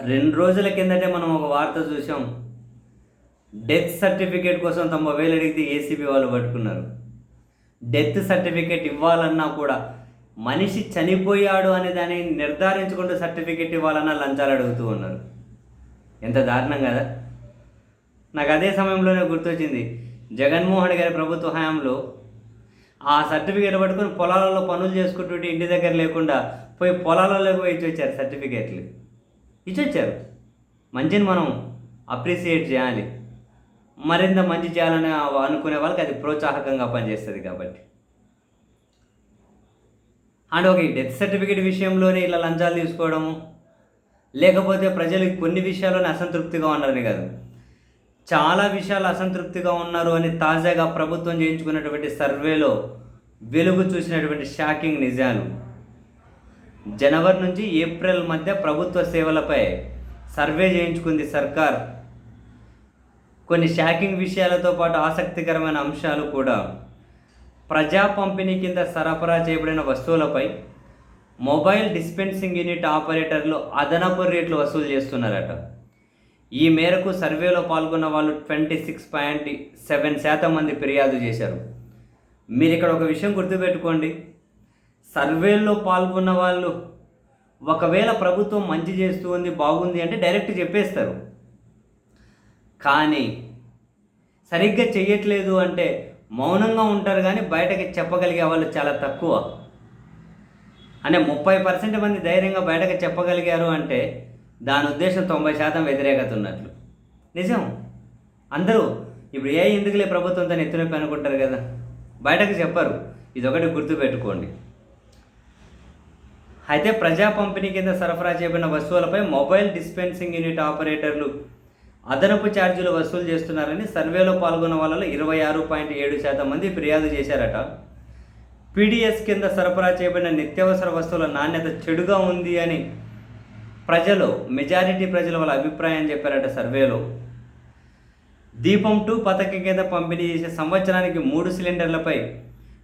రెండు రోజుల కిందటే మనం ఒక వార్త చూసాం. డెత్ సర్టిఫికేట్ కోసం తొంభై వేలు అడిగితే ఏసీబీ వాళ్ళు పట్టుకున్నారు. డెత్ సర్టిఫికేట్ ఇవ్వాలన్నా కూడా మనిషి చనిపోయాడు అనే దాన్ని నిర్ధారించుకుంటూ సర్టిఫికేట్ ఇవ్వాలన్నా లంచాలు అడుగుతూ ఉన్నారు. ఎంత దారుణం కదా. నాకు అదే సమయంలోనే గుర్తొచ్చింది. జగన్మోహన్ గారి ప్రభుత్వ హయాంలో ఆ సర్టిఫికేట్ పట్టుకొని పొలాలలో పనులు చేసుకుంటుంటే ఇంటి దగ్గర లేకుండా పోయి పొలాలలోకి వచ్చి వచ్చారు సర్టిఫికేట్లు. ఇచ్చొచ్చారు మంచిని మనం అప్రిసియేట్ చేయాలి. మరింత మంచి చేయాలని అనుకునే వాళ్ళకి అది ప్రోత్సాహకంగా పనిచేస్తుంది కాబట్టి. అండ్ ఒక డెత్ సర్టిఫికేట్ విషయంలోనే ఇలా లంచాలు తీసుకోవడము లేకపోతే ప్రజలు కొన్ని విషయాల్లోనే అసంతృప్తిగా ఉన్నారని కాదు. చాలా విషయాలు అసంతృప్తిగా ఉన్నారు అని తాజాగా ప్రభుత్వం చేయించుకున్నటువంటి సర్వేలో వెలుగు చూసినటువంటి షాకింగ్ నిజాలు. జనవరి నుంచి ఏప్రిల్ మధ్య ప్రభుత్వ సేవలపై సర్వే చేయించుకుంది సర్కార్. కొన్ని షాకింగ్ విషయాలతో పాటు ఆసక్తికరమైన అంశాలు కూడా. ప్రజా పంపిణీ కింద సరఫరా చేయబడిన వస్తువులపై మొబైల్ డిస్పెన్సింగ్ యూనిట్ ఆపరేటర్లు అదనపు రేట్లు వసూలు చేస్తున్నారట. ఈ మేరకు సర్వేలో పాల్గొన్న వాళ్ళు ట్వంటీ సిక్స్ పాయింట్ సెవెన్ శాతం మంది ఫిర్యాదు చేశారు. మీరు ఇక్కడ ఒక విషయం గుర్తుపెట్టుకోండి. సర్వేల్లో పాల్గొన్న వాళ్ళు ఒకవేళ ప్రభుత్వం మంచి చేస్తూ ఉంది బాగుంది అంటే డైరెక్ట్ చెప్పేస్తారు. కానీ సరిగ్గా చేయట్లేదు అంటే మౌనంగా ఉంటారు కానీ బయటకి చెప్పగలిగే వాళ్ళు చాలా తక్కువ. అంటే ముప్పై పర్సెంట్ మంది ధైర్యంగా బయటకు చెప్పగలిగారు అంటే దాని ఉద్దేశం తొంభై శాతం వ్యతిరేకత ఉన్నట్లు. నిజం? అందరూ ఇప్పుడు ఏ ఎందుకులే ప్రభుత్వంతో ఎత్తునొప్పి అనుకుంటారు కదా? బయటకు చెప్పరు. ఇదొకటి గుర్తుపెట్టుకోండి. అయితే ప్రజా పంపిణీ కింద సరఫరా చేయబడిన వస్తువులపై మొబైల్ డిస్పెన్సింగ్ యూనిట్ ఆపరేటర్లు అదనపు ఛార్జీలు వసూలు చేస్తున్నారని సర్వేలో పాల్గొన్న వాళ్ళలో ఇరవై ఆరు పాయింట్ ఏడు శాతం మంది ఫిర్యాదు చేశారట. పీడిఎస్ కింద సరఫరా చేయబడిన నిత్యావసర వస్తువుల నాణ్యత చెడుగా ఉంది అని ప్రజలు మెజారిటీ ప్రజలు వాళ్ళ అభిప్రాయం చెప్పారట సర్వేలో. దీపం టూ పథకం కింద పంపిణీ చేసే సంవత్సరానికి మూడు సిలిండర్లపై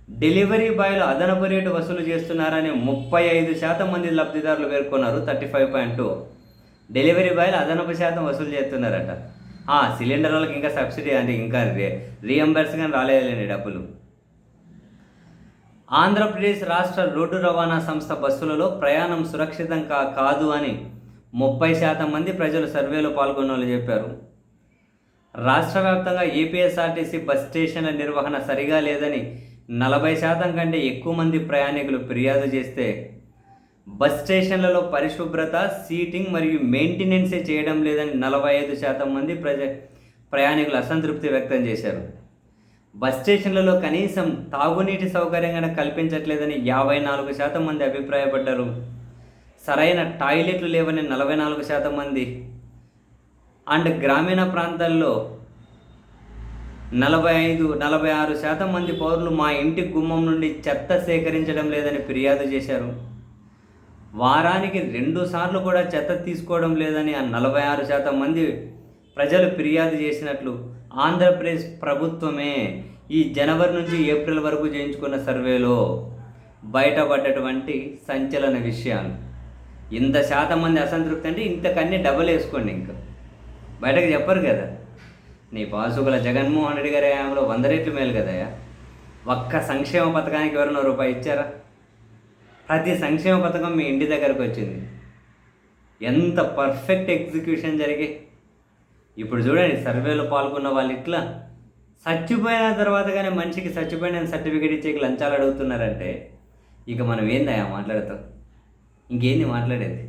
డెలివరీ బాయ్లు అదనపు రేటు వసూలు చేస్తున్నారని ముప్పై ఐదు శాతం మంది లబ్ధిదారులు పేర్కొన్నారు thirty five point two. Delivery బాయ్లు అదనపు శాతం వసూలు చేస్తున్నారట. ఆ సిలిండర్ వాళ్ళకి ఇంకా సబ్సిడీ అంటే ఇంకా రీ రీఎంబర్స్గా రాలేదులేండి డబ్బులు. ఆంధ్రప్రదేశ్ రాష్ట్ర రోడ్డు రవాణా సంస్థ బస్సులలో ప్రయాణం సురక్షితం కా కాదు అని ముప్పై శాతం మంది ప్రజలు సర్వేలో పాల్గొన్న వాళ్ళు చెప్పారు. రాష్ట్ర వ్యాప్తంగా ఏపీఎస్ఆర్టీసీ బస్ స్టేషన్ల నిర్వహణ సరిగా లేదని నలభై శాతం కంటే ఎక్కువ మంది ప్రయాణికులు ఫిర్యాదు చేస్తే బస్ స్టేషన్లలో పరిశుభ్రత సీటింగ్ మరియు మెయింటెనెన్సే చేయడం లేదని నలభై ఐదు శాతం మంది ప్రజ ప్రయాణికులు అసంతృప్తి వ్యక్తం చేశారు. బస్ స్టేషన్లలో కనీసం తాగునీటి సౌకర్యం కల్పించట్లేదని యాభై నాలుగు శాతం మంది అభిప్రాయపడ్డారు. సరైన టాయిలెట్లు లేవని నలభై నాలుగు శాతం మంది. అండ్ గ్రామీణ ప్రాంతాల్లో నలభై ఐదు నలభై ఆరు శాతం మంది పౌరులు మా ఇంటి గుమ్మం నుండి చెత్త సేకరించడం లేదని ఫిర్యాదు చేశారు. వారానికి రెండు సార్లు కూడా చెత్త తీసుకోవడం లేదని ఆ నలభై ఆరు శాతం మంది ప్రజలు ఫిర్యాదు చేసినట్లు ఆంధ్రప్రదేశ్ ప్రభుత్వమే ఈ జనవరి నుంచి ఏప్రిల్ వరకు చేయించుకున్న సర్వేలో బయటపడ్డటువంటి సంచలన విషయాలు. ఇంత శాతం మంది అసంతృప్తి అంటే ఇంతకన్నీ డబల్ వేసుకోండి ఇంకా. బయటకు చెప్పరు కదా. నీ పాసుకుల జగన్మోహన్ రెడ్డి గారి హయాంలో వంద రెట్లు మేలు కదయ్యా? ఒక్క సంక్షేమ పథకానికి ఎవరైనా రూపాయి ఇచ్చారా? ప్రతి సంక్షేమ పథకం మీ ఇంటి దగ్గరకు వచ్చింది. ఎంత పర్ఫెక్ట్ ఎగ్జిక్యూషన్ జరిగి ఇప్పుడు చూడండి సర్వేలో పాల్గొన్న వాళ్ళు ఇట్లా చచ్చిపోయిన తర్వాత కానీ మనిషికి చచ్చిపోయిన సర్టిఫికేట్ ఇచ్చేకి లంచాలు అడుగుతున్నారంటే ఇక మనం ఏందయ్యా మాట్లాడతాం? ఇంకేంది మాట్లాడేది?